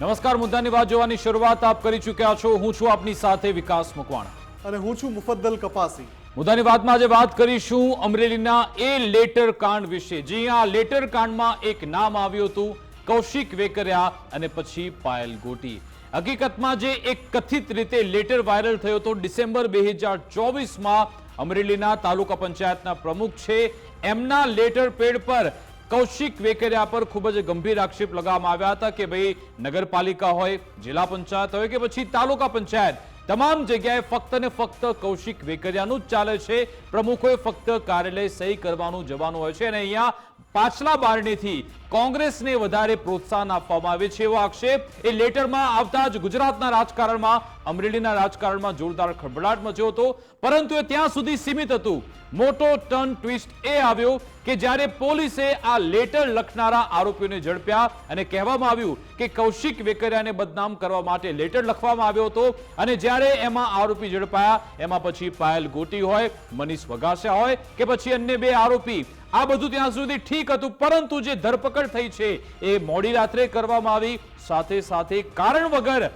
નમસ્કાર મુદ્દાની વાત જોવાની શરૂઆત આપ કરી ચૂક્યા છો. હું છું આપની સાથે વિકાસ મકવાણા. અને હું છું મુફદ્દલ કપાસી. મુદ્દાની વાતમાં આજે વાત કરીશું અમરેલીના એ લેટર કાંડ વિશે. જી આ લેટર કાંડમાં એક નામ આવ્યું હતું કૌશિક વેકરિયા અને પછી પાયલ ગોટી. હકીકતમાં જે એક કથિત રીતે લેટર વાયરલ થયો હતો ડિસેમ્બર બે હજાર ચોવીસમાં અમરેલીના તાલુકા પંચાયતના પ્રમુખ છે. એમના લેટર પેડ પર કૌશિક વેકરિયા પર ખૂબ જ ગંભીર આક્ષેપ લગાવવામાં આવ્યા હતા કે ભાઈ, નગરપાલિકા હોય, જિલ્લા પંચાયત હોય કે પછી તાલુકા પંચાયત, તમામ જગ્યાએ ફક્ત ને ફક્ત કૌશિક વેકરિયાનું જ ચાલે છે. પ્રમુખોએ ફક્ત કાર્યાલય સહી કરવાનું જવાનું હોય છે અને અહીંયા પાછલા બારણીથી કોંગ્રેસને વધારે પ્રોત્સાહન આપવામાં આવે છે એવો આક્ષેપ એ લેટરમાં આવતા જ ગુજરાતના રાજકારણમાં, અમરેલીના રાજકારણમાં જોરદાર ખળભળાટ મચ્યો હતો. પરંતુ એ ત્યાં સુધી સીમિત હતું. મોટો ટર્ન ટ્વિસ્ટ એ આવ્યો કે જ્યારે પોલીસે આ લેટર લખનારા આરોપીઓને ઝડપ્યા અને કહેવામાં આવ્યું કે કૌશિક વેકરિયાને બદનામ કરવા માટે લેટર લખવામાં આવ્યો હતો અને જ્યારે એમાં આરોપી ઝડપાયા, એમાં પછી પાયલ ગોટી હોય, મનીષ વગાસિયા હોય કે પછી અન્ય બે આરોપી આ બધું ત્યાં સુધી ઠીક હતું, પરંતુ જે ધરપકડ થઈ છે, એ મોડી રાત્રે કરવામાં આવી. સાથે સાથે કારણ વગર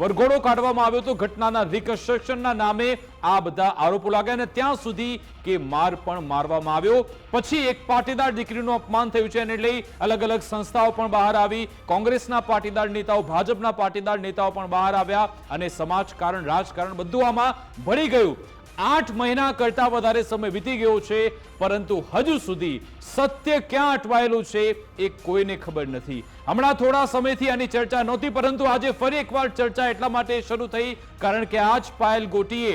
વરઘોડો કાઢવામાં આવ્યો હતો ઘટનાના રિકન્સ્ટ્રક્શનના નામે આ બધા આરોપો લાગ્યા અને ત્યાં સુધી કે માર પણ મારવામાં આવ્યો. પછી એક પાટીદાર દીકરીનું અપમાન થયું છે, એને લઈ અલગ અલગ સંસ્થાઓ પણ બહાર આવી. કોંગ્રેસના પાટીદાર નેતાઓ, ભાજપના પાટીદાર નેતાઓ પણ બહાર આવ્યા અને સમાજકારણ રાજકારણ બધું આમાં ભળી ગયું. આઠ મહિના કરતા વધારે સમય વીતી ગયો છે, પરંતુ હજુ સુધી સત્ય ક્યાં અટવાયેલું છે એ કોઈને ખબર નથી. હમણાં થોડા સમયથી આની ચર્ચા નહોતી, પરંતુ આજે ફરી એકવાર ચર્ચા એટલા માટે શરૂ થઈ, કારણ કે આજ પાયલ ગોટીએ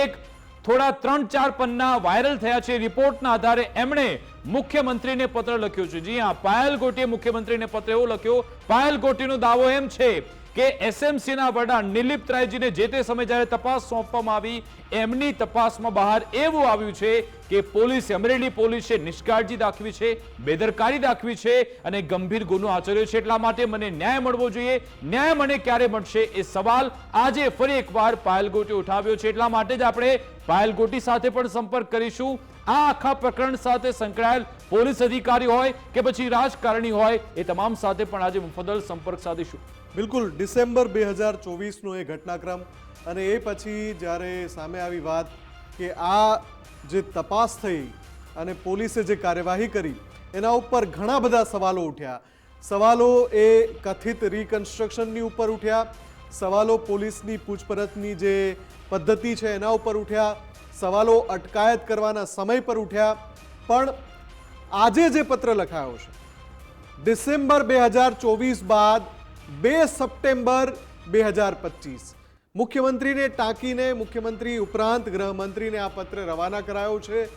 એક થોડા ત્રણ ચાર પન્ના વાયરલ થયા છે. રિપોર્ટના આધારે એમણે મુખ્યમંત્રીને પત્ર લખ્યો છે. જી હા, પાયલ ગોટીએ મુખ્યમંત્રીને પત્ર એવો લખ્યો, પાયલ ગોટીનો દાવો એમ છે કે એસએમસી ના વડા નિલિપ્ત રાયજીને જે તે સમયે જ્યારે તપાસ સોંપવામાં આવી, એમની તપાસમાં બહાર એવું આવ્યું છે કે પોલીસ, અમરેલી પોલીસે નિષ્કાળજી દાખવી છે, બેદરકારી દાખવી છે અને ગંભીર ગુનો આચર્યો છે. એટલા માટે મને ન્યાય મળવો જોઈએ. ન્યાય મને ક્યારે મળશે એ સવાલ આજે ફરી એકવાર પાયલ ગોટી ઉઠાવ્યો છે. એટલા માટે જ આપણે પાયલ ગોટી સાથે પણ સંપર્ક કરીશું. આ આખા પ્રકરણ સાથે સંકળાયેલ પોલીસ અધિકારી હોય કે પછી રાજકારણી હોય, એ તમામ સાથે પણ આજે મુફદલ સંપર્ક સાધીશું. બિલકુલ ડિસેમ્બર બે હજાર ચોવીસનો એ ઘટનાક્રમ અને એ પછી જ્યારે સામે આવી વાત કે આ જે તપાસ થઈ અને પોલીસે જે કાર્યવાહી કરી, એના ઉપર ઘણા બધા સવાલો ઉઠ્યા. સવાલો એ કથિત રિકન્સ્ટ્રક્શનની ઉપર ઉઠ્યા, સવાલો પોલીસની પૂછપરછની જે પદ્ધતિ છે એના ઉપર ઉઠ્યા, સવાલો અટકાયત કરવાના સમય પર ઉઠ્યા. પણ આજે જે પત્ર લખાયો છે, ડિસેમ્બર બે હજાર ચોવીસ બાદ બે સપ્ટેમ્બર બે હજાર પચીસ. મુખ્યમંત્રીને ટાંકીને મુખ્યમંત્રી ઉપરાંત ગૃહમંત્રીને આ પત્ર રવાના કરાયો છે.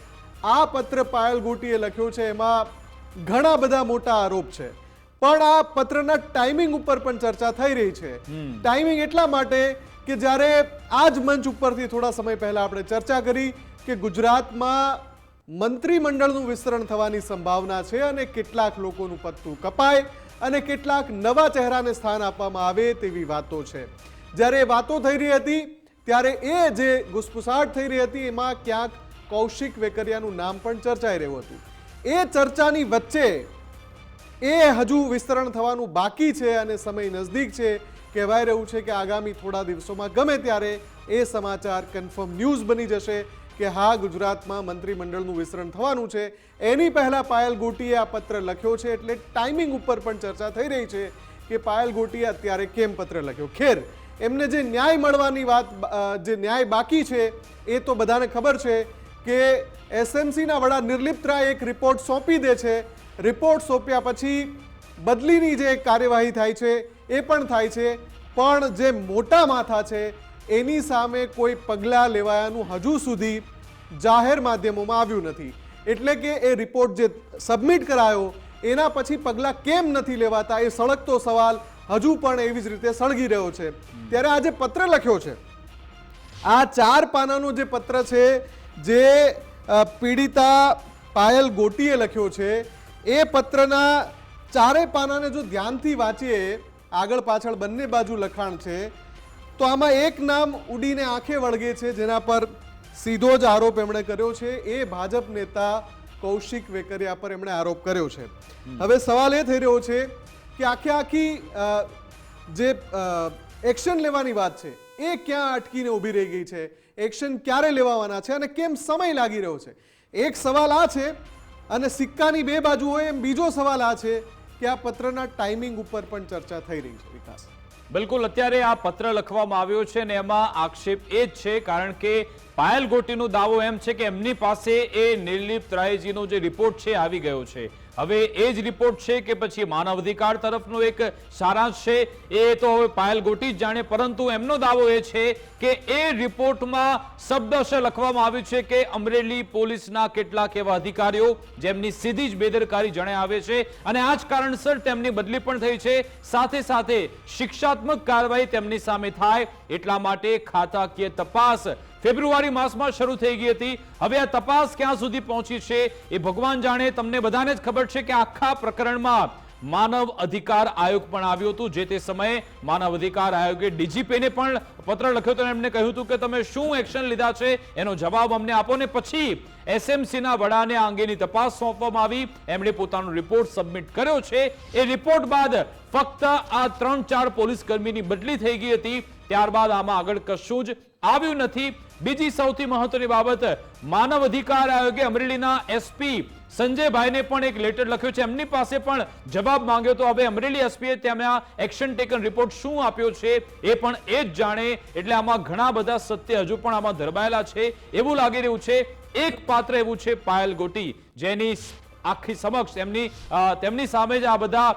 આ પત્ર પાયલ ગોટીએ લખ્યો છે. એમાં ઘણા બધા મોટા આરોપ છે. પણ આ પત્રના ટાઈમિંગ ઉપર પણ ચર્ચા થઈ રહી છે. ટાઈમિંગ એટલા માટે કે જ્યારે આ જ મંચ ઉપરથી થોડા સમય પહેલા આપણે ચર્ચા કરી કે ગુજરાતમાં મંત્રીમંડળનું વિસ્તરણ થવાની સંભાવના છે અને કેટલાક લોકોનું પત્તું કપાય. અને કેટલાક નવા ચહેરાને સ્થાન આપવામાં આવે તેવી વાતો છે. જ્યારે વાતો થઈ રહી હતી, ત્યારે એ જે ગુસપુસાટ થઈ રહી હતી, એમાં ક્યાંક કૌશિક વેકરિયાનું નામ પણ ચર્ચાઈ રહ્યું હતું. એ ચર્ચાની વચ્ચે એ હજુ વિસ્તરણ થવાનું બાકી છે અને સમય નજદીક છે. કહેવાય રહ્યું છે કે આગામી થોડા દિવસોમાં ગમે ત્યારે એ સમાચાર કન્ફર્મ ન્યૂઝ બની જશે. કે હા, ગુજરાતમાં મંત્રીમંડળનું વિસ્તરણ થવાનું છે. એની પહેલાં પાયલ ગોટીએ આ પત્ર લખ્યો છે એટલે ટાઈમિંગ ઉપર પણ ચર્ચા થઈ રહી છે કે પાયલ ગોટીએ અત્યારે કેમ પત્ર લખ્યો. ખેર, એમને જે ન્યાય મળવાની વાત જે ન્યાય બાકી છે, એ તો બધાને ખબર છે કે એસએમસીના વડા નિર્લિપ્ત રાય એક રિપોર્ટ સોંપી દે છે. રિપોર્ટ સોંપ્યા પછી બદલીની જે કાર્યવાહી થાય છે, એ પણ થાય છે. પણ જે મોટા માથા છે, એની સામે કોઈ પગલાં લેવાયાનું હજુ સુધી જાહેર માધ્યમોમાં આવ્યું નથી. એટલે કે એ રિપોર્ટ જે સબમિટ કરાયો, એના પછી પગલાં કેમ નથી લેવાતા એ સળગતો સવાલ હજુ પણ એવી જ રીતે સળગી રહ્યો છે. ત્યારે આજે પત્ર લખ્યો છે. આ ચાર પાનાનો જે પત્ર છે, જે પીડિતા પાયલ ગોટીએ લખ્યો છે, એ પત્રના ચારે પાનાને જો ધ્યાનથી વાંચીએ, આગળ પાછળ બંને બાજુ લખાણ છે, તો આમાં એક નામ ઉડીને આંખે વળગે છે, જેના પર સીધો જ આરોપ એમણે કર્યો છે. એ ભાજપ નેતા કૌશિક વેકરિયા પર એમણે આરોપ કર્યો છે. હવે સવાલ એ થઈ રહ્યો છે કે આખે આખી જે એક્શન લેવાની વાત છે, એ ક્યાં અટકીને ઊભી રહી ગઈ છે? એક્શન ક્યારે લેવાવાના છે અને કેમ સમય લાગી રહ્યો છે? એક સવાલ આ છે અને સિક્કાની બે બાજુ હોય એમ બીજો સવાલ આ છે કે આ પત્રના ટાઈમિંગ ઉપર પણ ચર્ચા થઈ રહી છે, વિકાસ. બિલકુલ, અત્યારે આ પત્ર લખવામાં આવ્યો છે અને એમાં આક્ષેપ એ જ છે કારણ કે પાયલ ગોટીનો દાવો એમ છે કે એમની પાસે એ નિર્લિપ્ત રાયજીનો જે રિપોર્ટ છે આવી ગયો છે. હવે એ જ રિપોર્ટ છે કે પછી માનવ અધિકાર તરફનો એક સારાંશ છે, એ તો હવે પાયલ ગોટી જ જાણે, પરંતુ એમનો દાવો એ છે કે એ રિપોર્ટમાં શબ્દશ લખવામાં આવ્યું છે કે અમરેલી પોલીસના કેટલાક એવા અધિકારીઓ જેમની સીધી જ બેદરકારી જણે આવે છે અને આ જ કારણસર તેમની બદલી પણ થઈ છે. સાથે સાથે શિક્ષાત્મક કાર્યવાહી તેમની સામે થાય એટલા માટે ખાતાકીય તપાસ ફેબ્રુઆરી માસમાં શરૂ થઈ ગઈ હતી. હવે આ તપાસ ક્યાં સુધી પહોંચી છે એ ભગવાન જાણે. તમને બધાને જ ખબર છે કે આખા પ્રકરણમાં માનવ અધિકાર આયોગ પણ આવ્યું હતું. જે તે સમયે માનવ અધિકાર આયોગે ડીજીપીને પણ પત્ર લખ્યો હતો એમને કહ્યું હતું કે તમે શું એક્શન લીધા છે? એનો જવાબ અમને આપો ને પછી એસએમસીના વડાને આ અંગેની તપાસ સોંપવામાં આવી. એમણે પોતાનો રિપોર્ટ સબમિટ કર્યો છે. એ રિપોર્ટ બાદ ફક્ત આ ત્રણ ચાર પોલીસ કર્મીની બદલી થઈ ગઈ હતી. ત્યારબાદ આમાં આગળ કશું જ આવ્યું નથી. બીજી સૌથી મહત્વની બાબત માનવ અધિકાર આયોગે અમરેલીના એસપી સંજયભાઈને પણ એક લેટર લખ્યો છે. એમની પાસે પણ જવાબ માંગ્યો તો હવે અમરેલી એસપીએ તેમના એક્શન ટેકન રિપોર્ટ શું આપ્યો છે એ પણ એ જ જાણે. એટલે આમાં ઘણા બધા સત્ય હજુ પણ આમાં ધરબાયેલા છે. એવું લાગી રહ્યું છે. એક પાત્ર એવું છે, પાયલ ગોટી, જેની આખી સમક્ષ એમની તેમની સામે જ આ બધા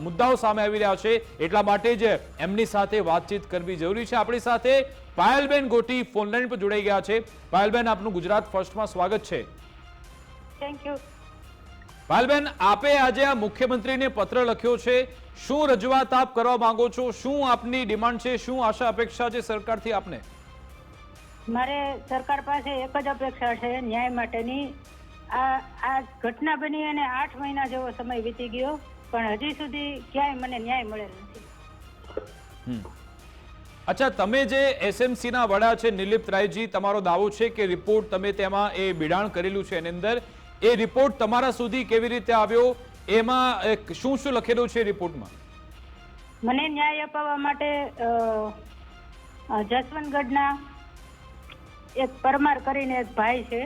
મુદ્દાઓ સામે આવી રહ્યા છે. એટલા માટે જ એમની સાથે વાતચીત કરવી જરૂરી છે. આપણી સાથે પાયલબેન ગોટી ફોનલાઈન પર જોડાઈ ગયા છે. પાયલબેન આપનું ગુજરાત ફર્સ્ટમાં સ્વાગત છે. થેન્ક યુ પાયલબેન આપે આજે આ મુખ્યમંત્રીને પત્ર લખ્યો છે. શું રજૂઆત આપ કરવા માંગો છો? શું આપની ડિમાન્ડ છે? શું આશા અપેક્ષા છે સરકારથી આપને? મારે સરકાર પાસે એક જ અપેક્ષા છે ન્યાય માટેની. આ આ ઘટના બની અને આઠ મહિના જેવો સમય વીતી ગયો પણ હજી સુધી ક્યાંય મને ન્યાય મળેલ નથી. અચ્છા તમે જે એસએમસી ના વડા છે નિલિપ્ત રાયજી તમારો દાવો છે કે રિપોર્ટ તમે તેમાં એ બિડાણ કરેલું છે એની અંદર. એ રિપોર્ટ તમારા સુધી કેવી રીતે આવ્યો? એમાં શું શું લખેલું છે રિપોર્ટમાં? મને ન્યાય અપાવવા માટે જસવંતગઢના એક પરમાર કરીને એક ભાઈ છે.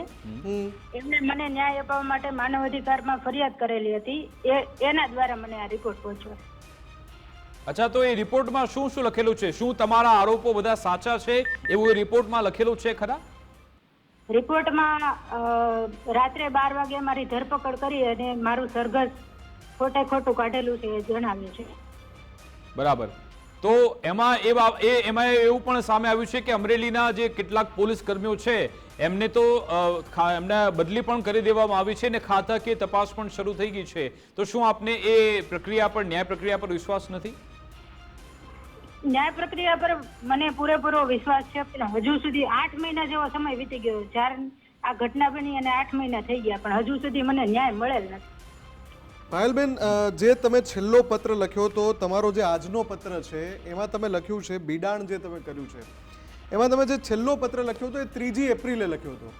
એમને મને ન્યાય અપાવવા માટે માનવ અધિકારમાં ફરિયાદ કરેલી હતી. એ એના દ્વારા મને આ રિપોર્ટ પહોંચ્યો. અચ્છા તો એ રિપોર્ટમાં શું શું લખેલું છે? શું તમારા આરોપો બધા સાચા છે? એવું એ રિપોર્ટમાં લખેલું છે ખરા? રિપોર્ટમાં રાત્રે બાર વાગે મારી ધરપકડ કરી અને મારું સરઘસ ખોટે ખોટું કાઢેલું છે એ જણાવ્યું છે. બરાબર. તો એમાં એ એ એમાં એવું પણ સામે આવ્યું છે કે અમરેલીના જે કેટલાક પોલીસ કર્મીઓ છે, એમને તો એમને બદલી પણ કરી દેવામાં આવી છે અને ખાતાકીય તપાસ પણ શરૂ થઈ ગઈ છે. તો શું આપને એ પ્રક્રિયા પર, ન્યાય પ્રક્રિયા પર વિશ્વાસ નથી? ન્યાય પ્રક્રિયા પર મને પૂરેપૂરો વિશ્વાસ છે, પણ હજુ સુધી આઠ મહિના જેવો સમય વીતી ગયો જ્યારે આ ઘટના બની અને આઠ મહિના થઈ ગયા, પણ હજુ સુધી મને ન્યાય મળેલ નથી. પાયલબેન જે તમે છેલ્લો પત્ર લખ્યો તો તમારો જે આજનો પત્ર છે એમાં તમે લખ્યું છે બિડાણ જે તમે કર્યું છે એમાં તમે જે છેલ્લો પત્ર લખ્યો હતો એ ત્રીજી એપ્રિલે લખ્યો હતો.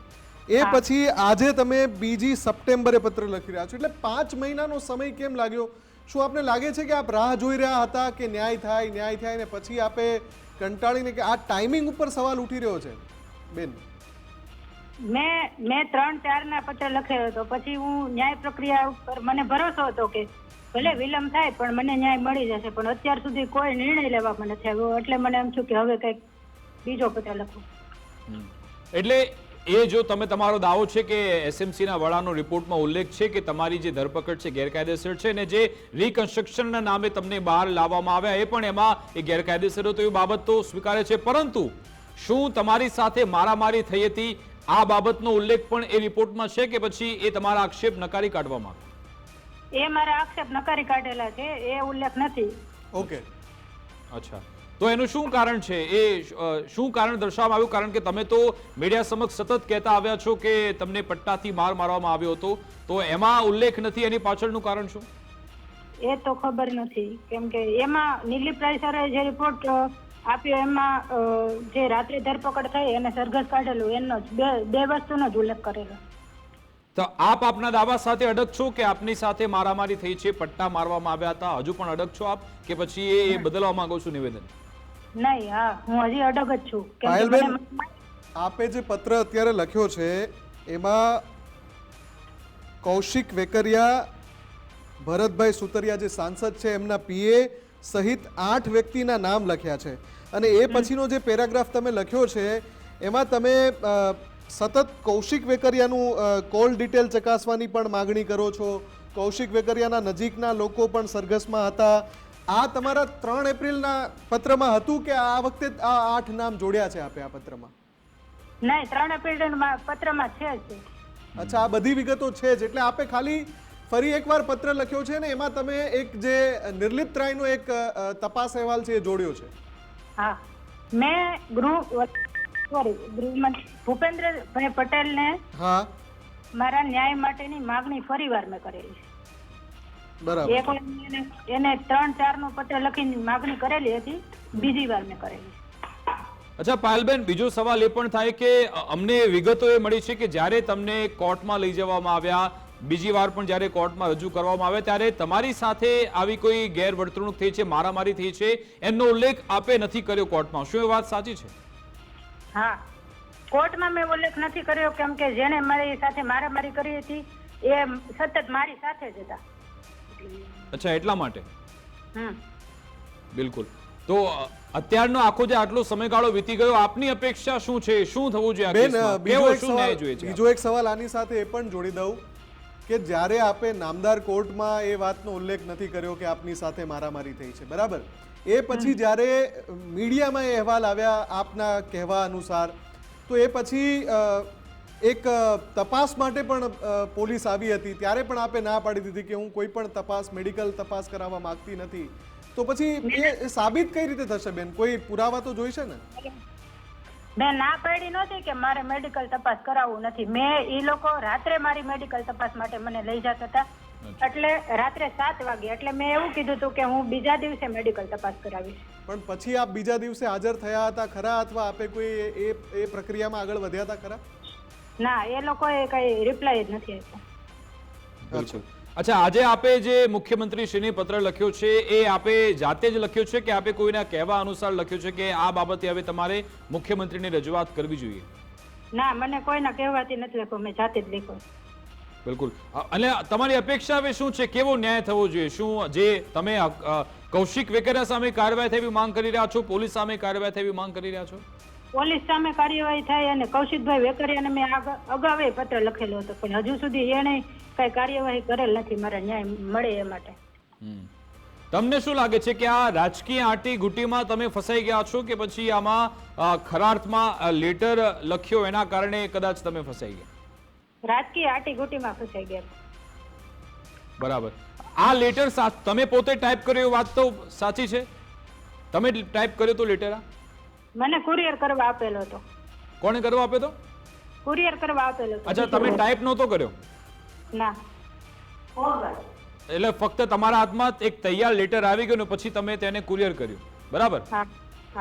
એ પછી આજે તમે બીજી સપ્ટેમ્બરે પત્ર લખી રહ્યા છો. એટલે પાંચ મહિનાનો સમય કેમ લાગ્યો? શું આપને લાગે છે કે આપ રાહ જોઈ રહ્યા હતા કે ન્યાય થાય ન્યાય થાય ને પછી આપે કંટાળીને કે આ ટાઈમિંગ ઉપર સવાલ ઉઠી રહ્યો છે? બેન. મેં મેં ત્રણ ચારના પત્ર લખેલો હતો. પછી હું ન્યાય પ્રક્રિયા ઉપર મને ભરોસો હતો કે ભલે વિલંબ થાય પણ મને ન્યાય મળી જશે. પણ અત્યાર સુધી કોઈ નિર્ણય લેવામાં નથી આવ્યો. એટલે મને એમ થયું કે હવે કંઈક બીજો પત્ર લખું. એટલે એ જો તમે તમારો દાવો છે કે એસએમસી ના વડાનો રિપોર્ટમાં ઉલ્લેખ છે કે તમારી જે ધરપકડ છે ગેરકાયદેસર છે ને જે રિકન્સ્ટ્રક્શનના નામે તમને બહાર લાવવામાં આવ્યા, એ પણ એમાં એ ગેરકાયદેસર હતો, એ બાબત તો સ્વીકારે છે. પરંતુ શું તમારી સાથે મારામારી થઈ હતી? આ બાબતનો ઉલ્લેખ પણ એ રિપોર્ટમાં છે કે પછી એ તમારા આક્ષેપ નકારી કાઢવામાં એ મારા આક્ષેપ નકારી કાઢેલા છે એ ઉલ્લેખ નથી. ઓકે. અચ્છા. તો એનું શું કારણ છે? એ શું કારણ દર્શાવવામાં આવ્યું? કારણ કે તમે તો મીડિયા સમક્ષ સતત કહેતા આવ્યા છો કે તમને પટ્ટાથી માર મારવામાં આવ્યો હતો. તો એમાં ઉલ્લેખ નથી એની પાછળનું કારણ શું? એ તો ખબર નથી. કેમ કે એમાં નીલી પ્રાઇસરે જે રિપોર્ટ આપ્યો એમાં જે રાત્રે ધરપકડ થઈ અને સરઘસ કાઢેલું એનો જ બે બે વસ્તુનો જ ઉલ્લેખ કરેલો. તો આપ આપના દાવા સાથે અડગ છો કે આપની સાથે મારામારી થઈ છે પટ્ટા મારવામાં આવ્યા હતા? હજુ પણ અડગ છો આપ કે પછી એ એ બદલવા માંગો છો નિવેદન? નહીં હા હું હજી અડગ જ છું. પાયલબેન આપે જે પત્ર અત્યારે લખ્યો છે એમાં કૌશિક વેકરિયા ભરતભાઈ સુતરિયા જે સાંસદ છે એમના પીએ સહિત આઠ વ્યક્તિના નામ લખ્યા છે. અને એ પછીનો જે પેરાગ્રાફ તમે લખ્યો છે એમાં તમે સતત કૌશિક વેકરિયાનું કોલ ડિટેલ ચકાસવાની પણ માગણી કરો છો. કૌશિક વેકરિયાના નજીકના લોકો પણ સરઘસમાં હતા. આ તમારા ત્રણ એપ્રિલના પત્રમાં હતું કે આ વખતે આ આઠ નામ જોડ્યા છે આપે આ પત્રમાં? નહીં ત્રણ એપ્રિલ પત્રમાં છે અચ્છા આ બધી વિગતો છે જ. એટલે આપે ખાલી ફરી એકવાર પત્ર લખ્યો છે ને એમાં તમે એક જે નિર્લિપ્ત રાયનો એક તપાસ અહેવાલ છે એ જોડ્યો છે. હા. મેં ગૃહ સોરી ગૃહમંત્રી ભૂપેન્દ્રભાઈ પટેલને હા. મારા ન્યાય માટેની માગણી ફરીવાર મેં કરેલી બરાબર. એક એને ત્રણ ચારનું પત્ર લખીને માગણી કરેલી હતી બીજી વાર મેં કરેલી અચ્છા પાયલબેન બીજો સવાલ એ પણ થાય કે અમને વિગતો એ મળી છે કે જ્યારે તમને કોર્ટમાં લઈ જવામાં આવ્યા બીજી વાર પણ જ્યારે કોર્ટમાં રજૂ કરવામાં આવે ત્યારે તમારી સાથે આવી કોઈ ગેરવર્તણૂક થઈ છે મારામારી થઈ છે એનો ઉલ્લેખ આપે નથી કર્યો કોર્ટમાં. શું એ વાત સાચી છે? હા. કોર્ટમાં મેં ઉલ્લેખ નથી કર્યો કેમ કે જેને મારી સાથે મારામારી કરી હતી એ સતત મારી સાથે જ હતા. અચ્છા એટલા માટે? હમ. બિલકુલ. તો અત્યારનો આખો જે આટલો સમયગાળો વીતી ગયો આપની અપેક્ષા શું છે? શું થવું જોઈએ આ બેન કેસમાં? બીજો કેવો એક શું ન્યાય જોઈએ છે? બીજો એક સવાલ આની સાથે એ પણ જોડી દઉં. કે જ્યારે આપે નામદાર કોર્ટમાં એ વાતનો ઉલ્લેખ નથી કર્યો કે આપની સાથે મારામારી થઈ છે બરાબર? એ પછી જ્યારે મીડિયામાં એ અહેવાલ આવ્યા આપના કહેવા અનુસાર તો એ પછી એક તપાસ માટે પણ પોલીસ આવી હતી. ત્યારે પણ આપે ના પાડી દીધી કે હું કોઈ પણ તપાસ મેડિકલ તપાસ કરાવવા માંગતી નથી. તો પછી એ એ સાબિત કઈ રીતે થશે બેન? કોઈ પુરાવા તો જોઈશે ને? મેં ના પાડી નહોતી કે મારે મેડિકલ તપાસ કરાવવું નથી. મેં એ લોકો રાત્રે મારી મેડિકલ તપાસ માટે મને લઈ જતા હતા. એટલે રાત્રે સાત વાગે. એટલે મેં એવું કીધું હતું કે હું બીજા દિવસે મેડિકલ તપાસ કરાવીશ. પણ પછી આપ બીજા દિવસે હાજર થયા હતા ખરા અથવા આપે કોઈ એ એ પ્રક્રિયામાં આગળ વધ્યા હતા ખરા? ના એ લોકોએ કઈ રિપ્લાય જ નથી આપ્યો. બિલકુલ. અચ્છા આજે આપે જે મુખ્યમંત્રી શ્રીને પત્ર લખ્યો છે એ આપે જાતે જ લખ્યો છે કે આપે કોઈના કહેવા અનુસાર લખ્યો છે કે આ બાબતે હવે તમારે મુખ્યમંત્રીને રજૂઆત કરવી જોઈએ? ના મને કોઈના કહેવાથી નથી લખ્યો મેં જાતે જ લખ્યો. બિલકુલ. અને તમારી અપેક્ષા હવે શું છે? કેવો ન્યાય થવો જોઈએ? શું જે તમે કૌશિક વેકરિયા સામે કાર્યવાહી થવી માંગ કરી રહ્યા છો? પોલીસ સામે કાર્યવાહી થવી માંગ કરી રહ્યા છો? પોલીસ સામે કાર્યવાહી થાય અને કૌશિકભાઈ વેકરિયાને મેં અગાઉ પત્ર લખેલો હતો પણ હજુ સુધી એને કઈ કાર્યવાહી કરેલ નથી મારે ન્યાય મળે એ માટે. તમને શું લાગે છે કે આ રાજકીય આટી ગુટીમાં તમે ફસાઈ ગયા છો કે પછી આમાં અ, ખરા અર્થમાં લેટર લખ્યો એના કારણે કદાચ તમે ફસાઈ ગયા? રાજકીય આટી ગુટીમાં ફસાઈ ગયા બરાબર. આ લેટર તમે પોતે ટાઈપ કર્યો એ વાત તો સાચી છે? તમે ટાઈપ કર્યો તો લેટર આ? મને કુરિયર કરવા આપેલો હતો. કોણે કરવા આપ્યો તો કુરિયર કરવા આપેલો અચ્છા તમે ટાઈપ નહોતો કર્યો? ના. એટલે ફક્ત તમારા હાથમાં એક તૈયાર લેટર આવી ગયો પછી તમે તેને કુરિયર કર્યું. બરાબર?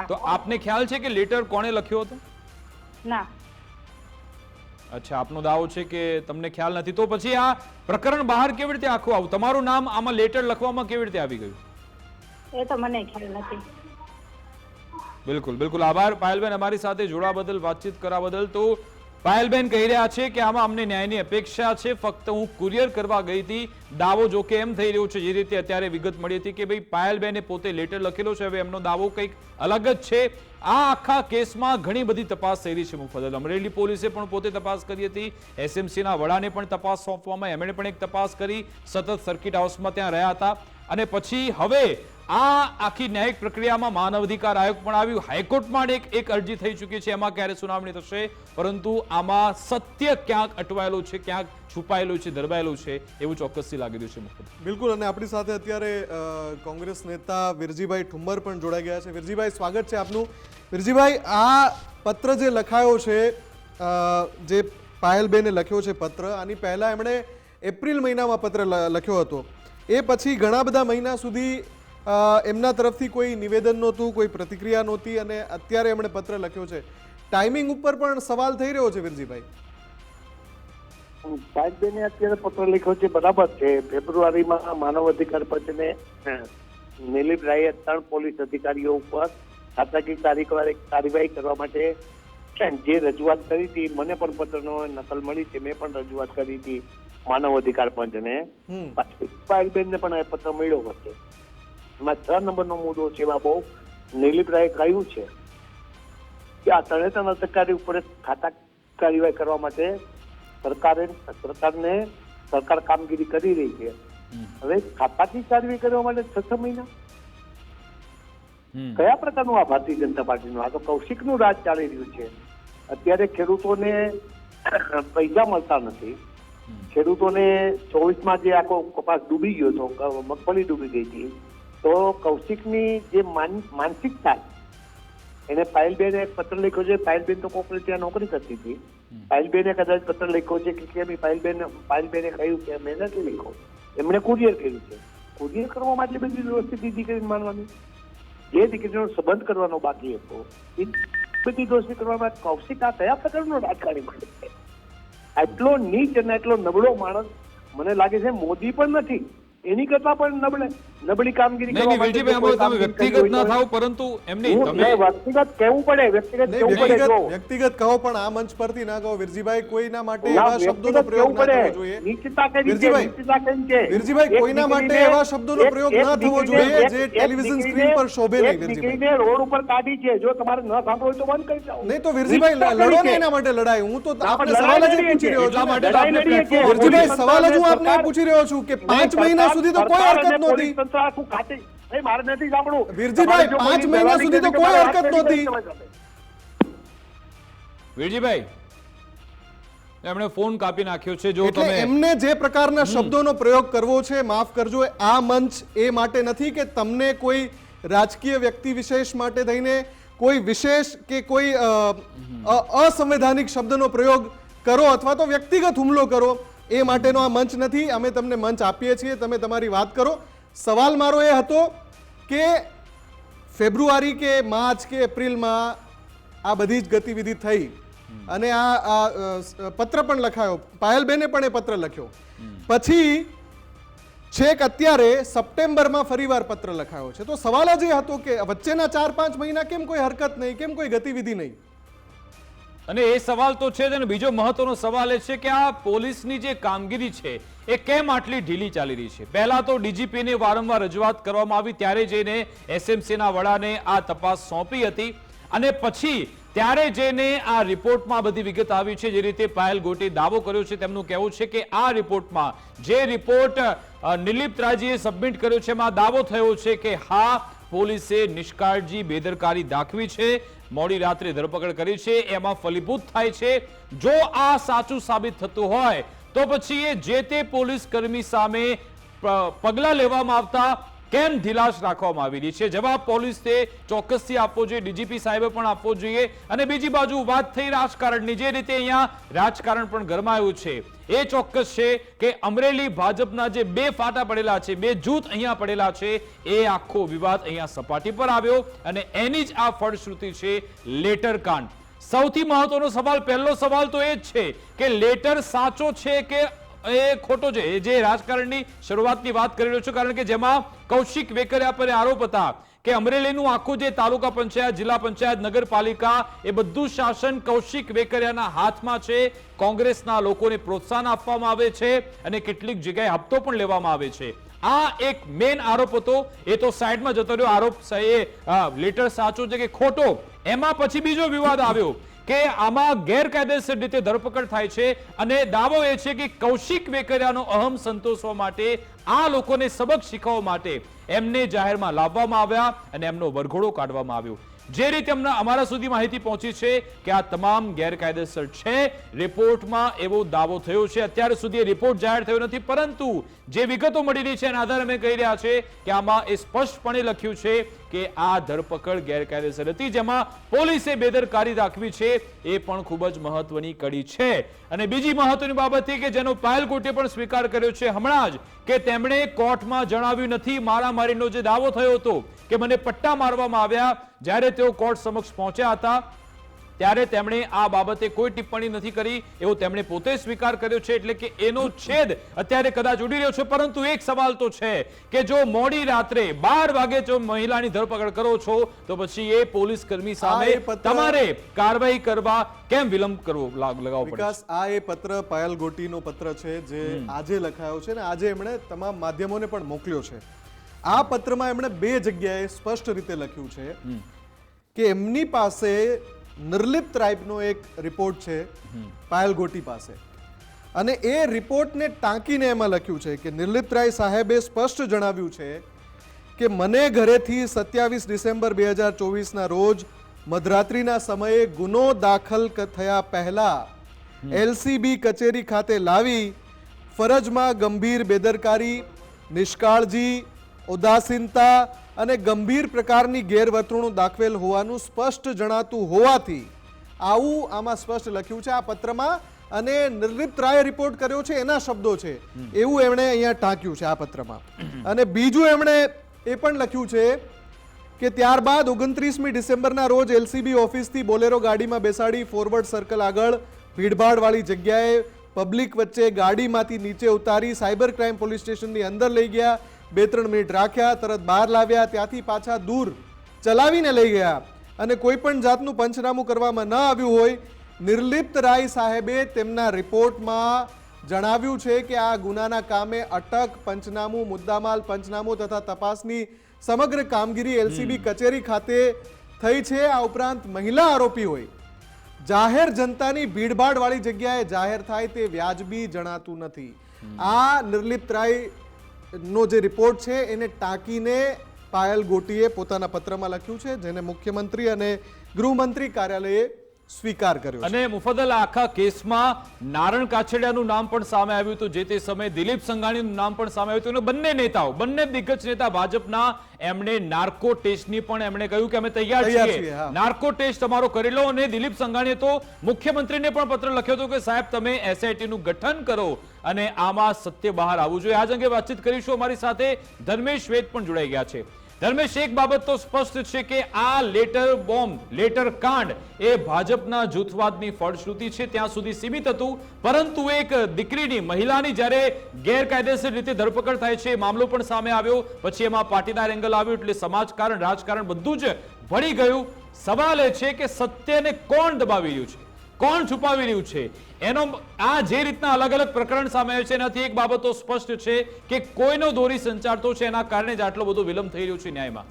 તો આપને ખ્યાલ છે કે લેટર કોણે લખ્યો હતો? ના. અચ્છા આપનો દાવો છે કે તમને ખ્યાલ નથી. તો પછી આ પ્રકરણ બહાર કેવી રીતે આખું આવું? તમારું નામ આમાં લેટર લખવામાં કેવી રીતે આવી ગયું? એ તો મને ખ્યાલ નથી. બિલકુલ બિલકુલ. આભાર પાયલબેન. અમારી સાથે જોડા બદલ વાતચીત કરવા બદલ. તો પાયલબેન કહી રહ્યા છે કે આમાં અમને ન્યાયની અપેક્ષા છે. ફક્ત હું કુરિયર કરવા ગઈ હતી. દાવો જો કે એમ થઈ રહ્યો છે, જે રીતે અત્યારે વિગત મળી હતી કે ભાઈ પાયલબેને પોતે લેટર લખેલો છે. હવે એમનો દાવો કંઈક અલગ જ છે. આ આખા કેસમાં ઘણી બધી તપાસ થઈ રહી છે મુફદલ અમરેલી પોલીસે પણ પોતે તપાસ કરી હતી. એસએમસીના વડાને પણ તપાસ સોંપવામાં એમણે પણ એક તપાસ કરી. સતત સર્કિટ હાઉસમાં ત્યાં રહ્યા હતા. અને પછી હવે આ આખી ન્યાયિક પ્રક્રિયામાં માનવ અધિકાર આયોગ પણ આવ્યું. હાઈકોર્ટમાં એક એક અરજી થઈ ચૂકી છે. એમાં ક્યારે સુનાવણી થશે? પરંતુ આમાં સત્ય ક્યાંક અટવાયેલું છે, ક્યાંક છુપાયેલું છે, દરબાયેલું છે, એવું ચોક્કસથી લાગી રહ્યું છે મુખત બિલકુલ, અને આપણી સાથે અત્યારે કોંગ્રેસ નેતા વિરજીભાઈ ઠુમ્મર પણ જોડાઈ ગયા છે. વિરજીભાઈ, સ્વાગત છે આપનું. વિરજીભાઈ, આ પત્ર જે લખાયો છે જે પાયલબેને લખ્યો છે પત્ર, આની પહેલાં એમણે એપ્રિલ મહિનામાં પત્ર લખ્યો હતો. એ પછી ઘણા બધા મહિના સુધી એમના તરફથી કોઈ નિવેદન નહોતું કોઈ પ્રતિક્રિયા નહોતી અને અત્યારે એમણે પત્ર લખ્યો છે. ટાઈમિંગ ઉપર પણ સવાલ થઈ રહ્યો છે વિરજીભાઈ. સાહેબને અત્યારે પત્ર લખ્યો છે બરાબર છે. ફેબ્રુઆરીમાં માનવ અધિકાર પંચને નિલીપ રાયે ત્રણ પોલીસ અધિકારીઓ ઉપર ખાતાકીય કાર્યવાહી કાર્યવાહી કરવા માટે જે રજૂઆત કરી હતી મને પણ પત્રનો નકલ મળી છે મેં પણ રજૂઆત કરી હતી માનવ અધિકાર પંચને. હમ. ને પણ પત્ર મળ્યો હશે એમાં છ નંબરનો મુદ્દો છે એમાં બહુ નિલીપરાએ કહ્યું છે કે આ ત્રણે ત્રણ અધિકારી ઉપર ખાતા કાર્યવાહી કરવા માટે સરકારે સરકારને સરકાર કામગીરી કરી રહી છે. હવે ખાતાકીય કાર્યવાહી કરવા માટે છ છ મહિના? કયા પ્રકારનું આ ભારતીય જનતા પાર્ટીનું? આ તો કૌશિકનું રાજ ચાલી રહ્યું છે. અત્યારે ખેડૂતોને પૈસા મળતા નથી. ખેડૂતોને ચોવીસમાં જે આખો કપાસ ડૂબી ગયો હતો મગફળી ડૂબી ગઈ હતી. તો કૌશિકની જે માન- માનસિકતા એને પાયલબેને પત્ર લખ્યો છે. પાયલબેન તો કોકને ત્યાં નોકરી કરતી હતી. પાયલબેને કદાચ પત્ર લખ્યો છે કે કેમ પાયલબેન પાયલબેને કહ્યું કે મેં નથી લખ્યો. એમણે કુરિયર કર્યું છે. કુરિયર કરવામાં એટલી બધી દોસ્તી દીકરીને માનવાની? જે દીકરીનો સંબંધ કરવાનો બાકી હતો એ બધી દોસ્તી કરવામાં કૌશિક આ કયા પ્રકારનો રાજકારણી મળે છે? આટલો નીચ અને આટલો નબળો માણસ મને લાગે છે મોદી પણ નથી એની કરતા પણ નબળે. નબળી કામગીરી નહીં માટે તમે વ્યક્તિગત ના થાવ પરંતુ એમની તમે વ્યક્તિગત કહેવું પડે વ્યક્તિગત કહેવું પડે જો. વ્યક્તિગત કહો પણ આ મંચ પરથી ના કહો. વિરજીભાઈ કોઈના માટે એવા શબ્દોનો પ્રયોગ ના થવો જોઈએ. નીચતા કરી વિરજીભાઈ, નીચતા કરી છે. વિરજીભાઈ, કોઈના માટે એવા શબ્દોનો પ્રયોગ ના થવો જોઈએ જે ટેલિવિઝન સ્ક્રીન પર શોભે નહીં, વિરજીભાઈ. રોડ ઉપર કાઢી છે. જો તમારે ન સાંભળવું હોય તો બંધ કરી જાઓ નહીં તો વિરજીભાઈ લડો ને એના માટે લડાઈ. હું તો આપને સવાલ જ પૂછી રહ્યો છું. માટે વિરજીભાઈ સવાલ જ હું આપને પૂછી રહ્યો છું કે નહીં, પાંચ મહિના સુધી તો કોઈ હરકત નહોતી. પોલીસ આખું ખાતે? નહીં, મારે નથી સાંભળવું. વિરજીભાઈ, તમારે જો પાંચ કોઈની મહિના સુધી તો કોઈ હરકત નહોતી. નથી તમારી સાથે. વેલજીભાઈ એમણે ફોન કાપી નાખ્યો છે જો તમે એમને જે પ્રકારના શબ્દોનો પ્રયોગ કરવો છે માફ કરજો આ મંચ એ માટે નથી કે તમને કોઈ રાજકીય વ્યક્તિ વિશેષ માટે થઈને કોઈ વિશેષ કે કોઈ અસંવૈધાનિક શબ્દનો પ્રયોગ કરો અથવા તો વ્યક્તિગત હુમલો કરો એ માટેનો આ મંચ નથી. અમે તમને મંચ આપીએ છીએ તમે તમારી વાત કરો. સવાલ મારો એ હતો કે ફેબ્રુઆરી કે માર્ચ કે એપ્રિલમાં આ બધી જ ગતિવિધિ થઈ. અને આ પત્ર પણ લખાયો. પાયલબેને પણ એ પત્ર લખ્યો. પછી છેક અત્યારે સપ્ટેમ્બરમાં ફરીવાર પત્ર લખાયો છે. તો સવાલ જ એ હતો કે વચ્ચેના ચાર પાંચ મહિના કેમ કોઈ હરકત નહીં, કેમ કોઈ ગતિવિધિ નહીં? અને એ સવાલ તો છે જ અને બીજો મહત્વનો સવાલ એ છે કે આ પોલીસની જે કામગીરી છે એ કેમ આટલી ઢીલી ચાલી રહી છે? પહેલા તો ડીજીપીને વારંવાર રજૂઆત કરવામાં આવી ત્યારે જઈને એસએમસીના વડાને આ તપાસ સોંપી હતી અને પછી ત્યારે જઈને આ રિપોર્ટમાં બધી વિગત આવી છે જે રીતે પાયલ ગોટી દાવો કર્યો છે તેમનું કહેવું છે કે આ રિપોર્ટમાં જે રિપોર્ટ અ, નિલીપ ત્રાજીએ સબમિટ કર્યો છે એમાં દાવો થયો છે કે હા પોલીસે નિષ્કાળજી બેદરકારી દાખવી છે. મોડી રાત્રે ધરપકડ કરી છે. એમાં ફલીભૂત થાય છે. જો આ સાચું સાબિત થતું હોય, તો પછી એ જે તે પોલીસ કર્મી સામે પગલાં લેવામાં આવતા કેમ ઢીલાશ રાખવામાં આવી રહી છે? જવાબ પોલીસે ચોક્કસથી આપવો જોઈએ. ડીજીપી સાહેબે પણ આપવો જોઈએ. અને બીજી બાજુ વાત થઈ રાજકારણની. જે રીતે અહીંયા રાજકારણ પણ ગરમાયું છે. એ ચોક્કસ છે કે અમરેલી ભાજપના જે બે ફાટા પડેલા છે, બે જૂથ અહીંયા પડેલા છે, એ આખો વિવાદ અહીંયા સપાટી પર આવ્યો અને એની જ આ ફળશ્રુતિ છે લેટર કાંડ. સૌથી મહત્વનો સવાલ, પહેલો સવાલ તો એ જ છે કે લેટર સાચો છે કે એ ખોટો છે. એ જે રાજકારણની શરૂઆતની વાત કરી રહ્યો છું, કારણ કે જેમાં કૌશિક વેકરિયા પર આરોપ હતા કે અમરેલીનું આખું જે તાલુકા પંચાયત, જિલ્લા પંચાયત, નગરપાલિકા, એ બધું શાસન કૌશિક વેકરિયાના હાથમાં છે. કોંગ્રેસના લોકોને પ્રોત્સાહન આપવામાં આવે છે અને કેટલીક જગ્યાએ હપ્તો પણ લેવામાં આવે છે. આ એક મેન આરોપ હતો. એ તો સાઈડમાં જતો રહ્યો. આરોપ એ લેટર સાચો છે કે ખોટો? એમાં પછી બીજો વિવાદ આવ્યો. કે આમાં ગેરકાયદેસર રીતે ધરપકડ થાય છે અને દાવો એ છે કે કૌશિક વેકરિયાનો અહમ સંતોષવા માટે આ લોકોને સબક શીખવવા માટે એમને જાહેરમાં લાવવામાં આવ્યા અને એમનો વરઘોડો કાઢવામાં આવ્યો. જે રીતે અમને અમારા સુધી માહિતી પહોંચી છે કે આ તમામ ગેરકાયદેસર છે. રિપોર્ટમાં એવો દાવો થયો છે. અત્યાર સુધી રિપોર્ટ જાહેર થયો નથી, પરંતુ જે વિગતો મળી રહી છે એના આધારે અમે કહી રહ્યા છે કે આમાં એ સ્પષ્ટપણે લખ્યું છે કે આ ધરપકડ ગેરકાયદેસર હતી, જેમાં પોલીસે બેદરકારી રાખવી છે, એ પણ ખૂબ જ મહત્વની કડી છે. અને બીજી મહત્વની બાબત કે જેનો પાયલ કોર્ટે પણ સ્વીકાર કર્યો છે હમણાં જ, કે તેમણે કોર્ટમાં જણાવ્યું નથી, મારામારીનો જે દાવો થયો હતો, કે મને પટ્ટા મારવામાં આવ્યા, જ્યારે તેઓ કોર્ટ સમક્ષ પહોંચ્યા હતા ત્યારે તેમણે આ બાબતે કોઈ ટિપ્પણી નથી કરી એવો તેમણે પોતે સ્વીકાર કર્યો છે એટલે કે એનો છેદ અત્યારે કદાચ ઉડી રહ્યો છે પરંતુ એક સવાલ તો છે કે જો મોડી રાત્રે બાર વાગે જો મહિલાની ધરપકડ કરો છો તો પછી એ પોલીસ કર્મી સામે તમારે કાર્યવાહી કરવા કેમ વિલંબ કરવો લાગ- લગાવવો પડે વિકાસ આ એ પત્ર પાયલ ગોટીનો પત્ર છે જે આજે લખાયો છે ને આજે એમણે તમામ માધ્યમોને પણ મોકલ્યો છે. આ પત્રમાં એમણે બે જગ્યાએ સ્પષ્ટ રીતે લખ્યું છે કે એમની પાસે નિર્લિપ્ત રાઇપનો એક રિપોર્ટ છે પાયલ ગોટી પાસે. અને એ રિપોર્ટને ટાંકીને એમાં લખ્યું છે કે નિર્લિપ્ત રાય સાહેબે સ્પષ્ટ જણાવ્યું છે કે મને ઘરેથી સત્યાવીસ ડિસેમ્બર બે હજાર ચોવીસના રોજ મધરાત્રિના સમયે ગુનો દાખલ થયા પહેલા એલસીબી કચેરી ખાતે લાવી ફરજમાં ગંભીર બેદરકારી નિષ્કાળજી ઉદાસીનતા અને ગંભીર પ્રકારની ગેરવર્તણૂક દાખવેલ હોવાનું સ્પષ્ટ જણાતું હોવાથી આવું આમાં સ્પષ્ટ લખ્યું છે. આ પત્રમાં અને નિર્લિપ્ત રાયે રિપોર્ટ કર્યો છે, એના શબ્દો છે. એવું એમણે અહીંયા ટાંક્યું છે આ પત્રમાં. અને બીજું એમણે એ પણ લખ્યું છે કે ત્યારબાદ ઓગણત્રીસમી ડિસેમ્બરના રોજ એલસીબી ઓફિસથી બોલેરો ગાડીમાં બેસાડી ફોરવર્ડ સર્કલ આગળ ભીડભાડવાળી જગ્યાએ પબ્લિક વચ્ચે ગાડીમાંથી નીચે ઉતારી સાયબર ક્રાઇમ પોલીસ સ્ટેશનની અંદર લઈ ગયા. બે ત્રણ મિનિટ રાખ્યા તરત બહાર લાવ્યા ત્યાંથી પાછા દૂર ચલાવીને લઈ ગયા. અને કોઈ પણ જાતનું પંચનામું કરવામાં ન આવ્યું હોય નિર્લિપ્ત રાય સાહેબે તેમના રિપોર્ટમાં જણાવ્યું છે કે આ ગુનાના કામે અટક પંચનામું મુદ્દામાલ પંચનામું તથા તપાસની સમગ્ર કામગીરી એલસીબી કચેરી ખાતે થઈ છે. આ ઉપરાંત મહિલા આરોપી હોય જાહેર જનતાની ભીડભાડવાળી જગ્યાએ જાહેર થાય તે વ્યાજબી જણાતું નથી. આ નિર્લિપ્ત રાય નો જે રિપોર્ટ છે, એને ટાંકીને પાયલ ગોટીએ પોતાના પત્રમાં લખ્યું છે, જેને મુખ્યમંત્રી અને ગૃહમંત્રી કાર્યાલયે સ્વીકાર કર્યો અને મુફદલ આખા કેસમાં નારણ કાછડિયાનું નામ પણ સામે આવ્યું હતું. જે તે સમયે દિલીપ સંઘાણીનું નામ પણ સામે આવ્યું હતું. અને બંને નેતાઓ બંને દિગ્ગજ નેતા ભાજપના એમણે નાર્કો ટેસ્ટની પણ એમણે કહ્યું કે અમે તૈયાર છીએ. નાર્કો ટેસ્ટ તમારો કરેલો અને દિલીપ સંઘાણીએ તો મુખ્યમંત્રીને પણ પત્ર લખ્યો હતો કે સાહેબ તમે એસઆઈટીનું ગઠન કરો અને આમાં સત્ય બહાર આવવું જોઈએ. આજ અંગે વાતચીત કરીશું. અમારી સાથે ધર્મેશ વેદ પણ જોડાઈ ગયા છે. ધર્મેશ, એક બાબત તો સ્પષ્ટ છે કે આ લેટર બોમ્બ, લેટર કાંડ એ ભાજપના જૂથવાદની ફળશ્રુતિ છે. ત્યાં સુધી સીમિત હતું, પરંતુ એક દીકરીની, મહિલાની જ્યારે ગેરકાયદેસર રીતે ધરપકડ થાય છે મામલો પણ સામે આવ્યો. પછી એમાં પાટીદાર એંગલ આવ્યો એટલે સમાજકારણ રાજકારણ બધું જ ભળી ગયું. સવાલ એ છે કે સત્યને કોણ દબાવી રહ્યું છે? કોણ છુપાવી રહ્યું છે? એનો આ જે રીતના અલગ અલગ પ્રકરણ સામે આવ્યું છે, એનાથી એક બાબત સ્પષ્ટ છે કે કોઈનો દોરી સંચારતો છે, એના કારણે જ આટલો બધો વિલંબ થઈ રહ્યો છે ન્યાયમાં.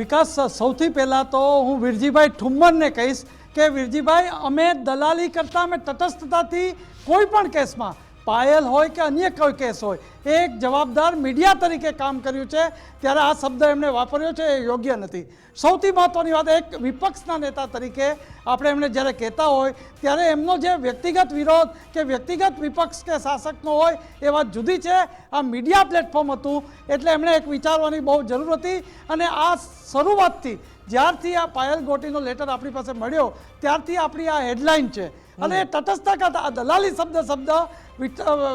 વિકાસ સૌથી પહેલાં તો હું વીરજીભાઈ ઠુમ્મરને કહીશ કે, વિરજીભાઈ, અમે દલાલી કરતા, અમે તટસ્થતાથી કોઈ પણ કેસમાં પાયલ હોય કે અન્ય કોઈ કેસ હોય એક જવાબદાર મીડિયા તરીકે કામ કર્યું છે, ત્યારે આ શબ્દ એમણે વાપર્યો છે, એ યોગ્ય નથી. સૌથી મહત્ત્વની વાત એક વિપક્ષના નેતા તરીકે આપણે એમને જ્યારે કહેતા હોય, ત્યારે એમનો જે વ્યક્તિગત વિરોધ કે વ્યક્તિગત વિપક્ષ કે શાસકનો હોય, એ વાત જુદી છે. આ મીડિયા પ્લેટફોર્મ હતું, એટલે એમણે એક વિચારવાની બહુ જરૂર હતી અને આ શરૂઆતથી જ્યારથી આ પાયલ ગોટીનો લેટર આપણી પાસે મળ્યો, ત્યારથી આપણી આ હેડલાઇન છે. અને એ તટસ્થતા કરતા આ દલાલી શબ્દ શબ્દ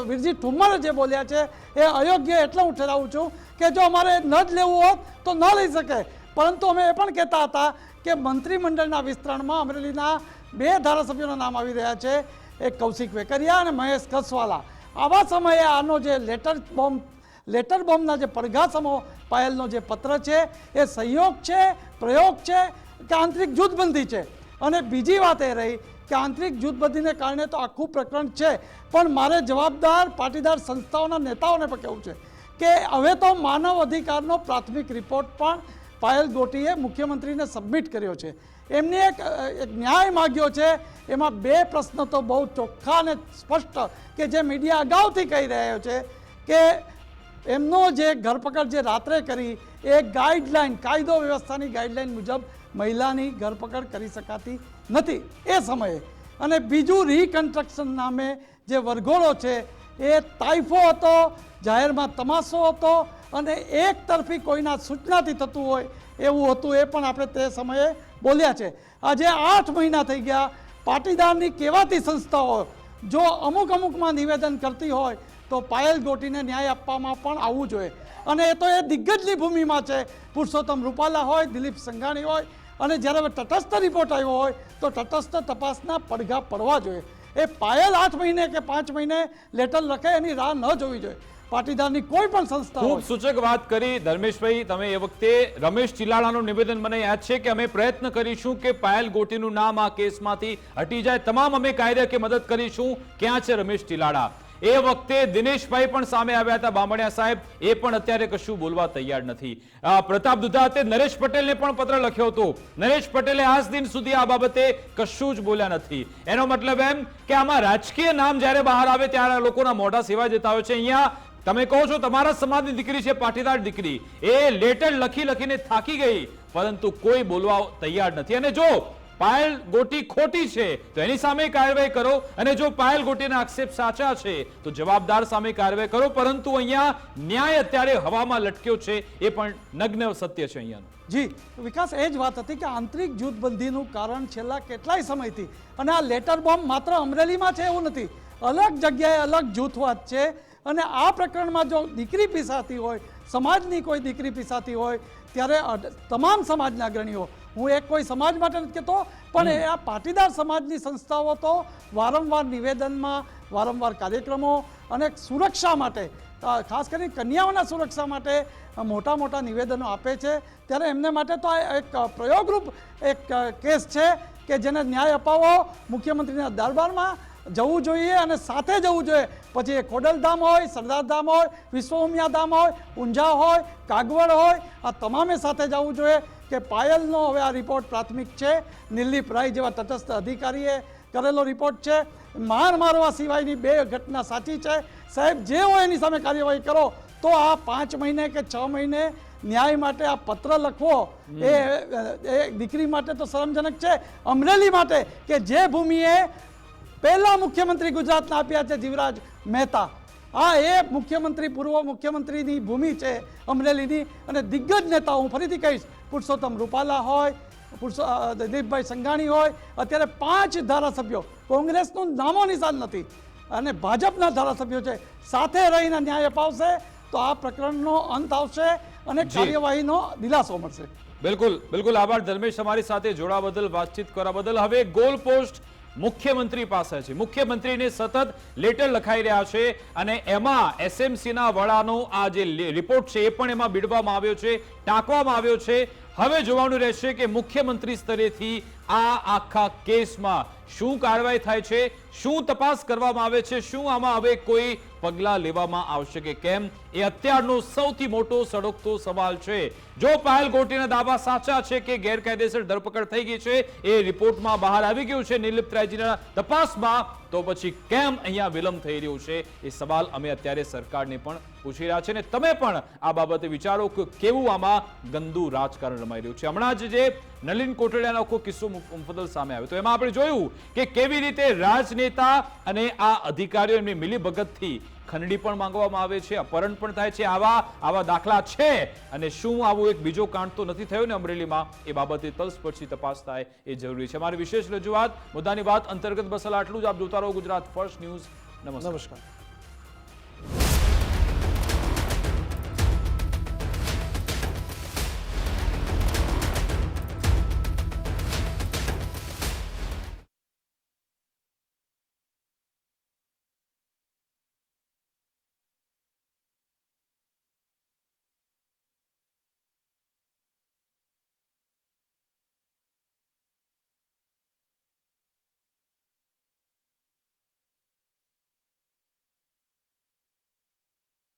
વિરજી ઠુમ્મરે જે બોલ્યા છે એ અયોગ્ય એટલે હું ઠરાવું છું કે જો અમારે ન જ લેવું હોત તો ન લઈ શકે. પરંતુ અમે એ પણ કહેતા હતા કે મંત્રીમંડળના વિસ્તરણમાં અમરેલીના બે ધારાસભ્યોના નામ આવી રહ્યા છે એક કૌશિક વેકરિયા અને મહેશ કસવાલા. આવા સમયે આનો જે લેટર બોમ્બ લેટર બોમ્બના જે પડઘાસમો પાયલનો જે પત્ર છે એ સંયોગ છે પ્રયોગ છે કે આંતરિક જૂથબંધી છે? અને બીજી વાત એ રહી કે આંતરિક જૂથબંધીને કારણે તો આખું પ્રકરણ છે. પણ મારે જવાબદાર પાટીદાર સંસ્થાઓના નેતાઓને પણ કહેવું છે કે હવે તો માનવ અધિકારનો પ્રાથમિક રિપોર્ટ પણ પાયલ ગોટીએ મુખ્યમંત્રીને સબમિટ કર્યો છે. એમને એક એક ન્યાય માગ્યો છે. એમાં બે પ્રશ્નો તો બહુ ચોખ્ખા અને સ્પષ્ટ કે જે મીડિયા અગાઉથી કહી રહ્યો છે કે એમનો જે ધરપકડ જે રાત્રે કરી એ ગાઈડલાઈન, કાયદો વ્યવસ્થાની ગાઈડલાઈન મુજબ મહિલાની ધરપકડ કરી શકાતી નથી. એ સમયે. અને બીજું રિકન્સ્ટ્રક્શન નામે જે વરઘોડો છે, એ તાઇફો હતો, જાહેરમાં તમાશો હતો, અને એક તરફી કોઈના સૂચનાથી થતું હોય એવું હતું, એ પણ આપણે તે સમયે બોલ્યા છે. આજે આઠ મહિના થઈ ગયા. પાટીદારની કહેવાતી સંસ્થાઓ, જો અમુક અમુકમાં નિવેદન કરતી હોય, તો પાયલ ગોટીને ન્યાય આપવામાં પણ આવવું જોઈએ. અને એ તો એ દિગ્ગજની ભૂમિમાં છે. પુરુષોત્તમ રૂપાલા હોય, દિલીપ સંઘાણી હોય, અને જ્યારે તટસ્થ રિપોર્ટ આવ્યો હોય તો તટસ્થ તપાસના પડઘા પડવા જોઈએ. એ પાયલ આઠ મહિને કે પાંચ મહિને લેટર લખે એની રાહ ન જોવી જોઈએ. પાટીદારની કોઈ પણ સંસ્થા ખૂબ સૂચક વાત કરી. ધર્મેશભાઈ તમે એ વખતે રમેશ ચિલાડાનું નિવેદન મને યાદ છે કે અમે પ્રયત્ન કરીશું કે પાયલ ગોટીનું નામ આ કેસમાંથી હટી જાય. તમામ અમે કાર્ય કે મદદ કરીશું. ક્યાં છે રમેશ ચિલાડા એ વખતે દિનેશભાઈ પણ સામે આવ્યા હતા, બામણિયા સાહેબ. એ પણ અત્યારે કશું બોલવા તૈયાર નથી. પ્રતાપ દુધાતે નરેશ પટેલને પણ પત્ર લખ્યો હતો. નરેશ પટેલે આજ દિન સુધી આ બાબતે કશું જ બોલ્યા નથી. એનો મતલબ એમ કે આમાં રાજકીય નામ જ્યારે બહાર આવે ત્યારે લોકોના મોઢા સેવા જતા હોય છે. અહીંયા તમે કહો છો તમારા સમાજની દીકરી છે, પાટીદાર દીકરી. એ લેટર લખી લખીને થાકી ગઈ, પરંતુ કોઈ બોલવા તૈયાર નથી. અને જો પાયલ ગોટી ખોટી છે. તો એની સામે કાર્યવાહી કરો અને જો પાયલ ગોટીના આક્ષેપ સાચા છે, તો જવાબદાર સામે કાર્યવાહી કરો. પરંતુ અહીંયા ન્યાય અત્યારે હવામાં લટક્યો છે, એ પણ નગ્ન સત્ય છે અહીંયાનું. જી, વિકાસ, એ જ વાત હતી કે આંતરિક જૂથબંધીનું કારણ છેલ્લા કેટલાય સમયથી, અને આ લેટર બોમ્બ માત્ર અમરેલીમાં છે એવું નથી. અલગ જગ્યાએ અલગ જૂથવાદ છે, અને આ પ્રકરણમાં જો દીકરી પીસાતી હોય, સમાજની કોઈ દીકરી પીસાતી હોય, ત્યારે તમામ સમાજના અગ્રણીઓ હું એક કોઈ સમાજ માટે નથી કહેતો પણ એ આ પાટીદાર સમાજની સંસ્થાઓ તો વારંવાર નિવેદનમાં વારંવાર કાર્યક્રમો અને સુરક્ષા માટે ખાસ કરીને કન્યાઓના સુરક્ષા માટે મોટા મોટા નિવેદનો આપે છે. ત્યારે એમને માટે તો આ એક પ્રયોગરૂપ એક કેસ છે કે જેને ન્યાય અપાવવો મુખ્યમંત્રીના દરબારમાં જવું જોઈએ અને સાથે જવું જોઈએ. પછી એ ખોડલધામ હોય સરદારધામ હોય વિશ્વઉમિયા ધામ હોય ઊંઝા હોય કાગવડ હોય આ તમામે સાથે જવું જોઈએ. કે પાયલનો હવે આ રિપોર્ટ પ્રાથમિક છે. નિર્લીપ રાય જેવા તટસ્થ અધિકારીએ કરેલો રિપોર્ટ છે. માર મારવા સિવાયની બે ઘટના સાચી છે. સાહેબ જે હોય એની સામે કાર્યવાહી કરો તો આ પાંચ મહિને કે છ મહિને ન્યાય માટે આ પત્ર લખવો એ એ દીકરી માટે તો શરમજનક છે. અમરેલી માટે કે જે ભૂમિએ પહેલા મુખ્યમંત્રી ગુજરાતના આપ્યા છે જીવરાજ મહેતા. આ એ મુખ્યમંત્રી પૂર્વ મુખ્યમંત્રીની ભૂમિ છે અમરેલીની. અને દિગ્ગજ નેતા હું ફરીથી કહીશ પુરુષોત્તમ રૂપાલા હોય પુરુષો દિલીપભાઈ સંઘાણી હોય અત્યારે પાંચ ધારાસભ્યો. કોંગ્રેસનું નામો નિશાન નથી. અને ભાજપના ધારાસભ્યો છે. સાથે રહીને ન્યાય અપાવશે તો આ પ્રકરણનો અંત આવશે અને. કાર્યવાહીનો દિલાસો મળશે. બિલકુલ બિલકુલ. આભાર ધર્મેશ અમારી સાથે જોડા બદલ વાતચીત કરવા બદલ. હવે ગોલ પોસ્ટ મુખ્યમંત્રી પાસે છે. મુખ્યમંત્રીને સતત લેટર લખાઈ રહ્યા છે અને એમાં એસએમસીના વડાનો આ જે રિપોર્ટ છે એ પણ એમાં બીડવામાં આવ્યો છે ટાંકવામાં આવ્યો છે. હવે જોવાનું રહેશે કે મુખ્યમંત્રી સ્તરેથી આ આખા કેસમાં શું કાર્યવાહી થાય છે, શું તપાસ કરવામાં આવે છે, શું આમાં હવે કોઈ પગલાં લેવામાં આવશે કે કેમ? એ અત્યારનો સૌથી મોટો સડકતો સવાલ છે. જો પાયલ ગોટીના દાવા સાચા છે કે ગેરકાયદેસર ધરપકડ થઈ ગઈ છે, એ રિપોર્ટમાં બહાર આવી ગયું છે. નિર્લિપ્ત રાયજીના તપાસમાં તો પછી કેમ અહીંયા વિલંબ થઈ રહ્યો છે એ સવાલ અમે અત્યારે સરકારને પણ પૂછી રહ્યા છે અને તમે પણ આ બાબતે વિચારો કે કેવું આમાં ગંદુ રાજકારણ રમાઈ રહ્યું છે. હમણાં જ જે નલિન કોટડિયાનો આખો કિસ્સો મુફદલ સામે આવ્યો. તો એમાં આપણે જોયું કે કેવી રીતે રાજનેતા અને આ અધિકારીઓ એમની મિલીભગતથી ખંડણી પણ માંગવામાં આવે છે, અપહરણ પણ થાય છે, આવા આવા દાખલા છે. અને શું આવું એક બીજો કાંડ તો નથી થયો ને અમરેલીમાં? એ બાબતે તલસ્પર્શી તપાસ થાય એ જરૂરી છે. મારી વિશેષ રજૂઆત, મુદ્દાની વાત અંતર્ગત બસલ આટલું જ. આપ જોતા રહો ગુજરાત ફર્સ્ટ ન્યૂઝ. નમસ્કાર.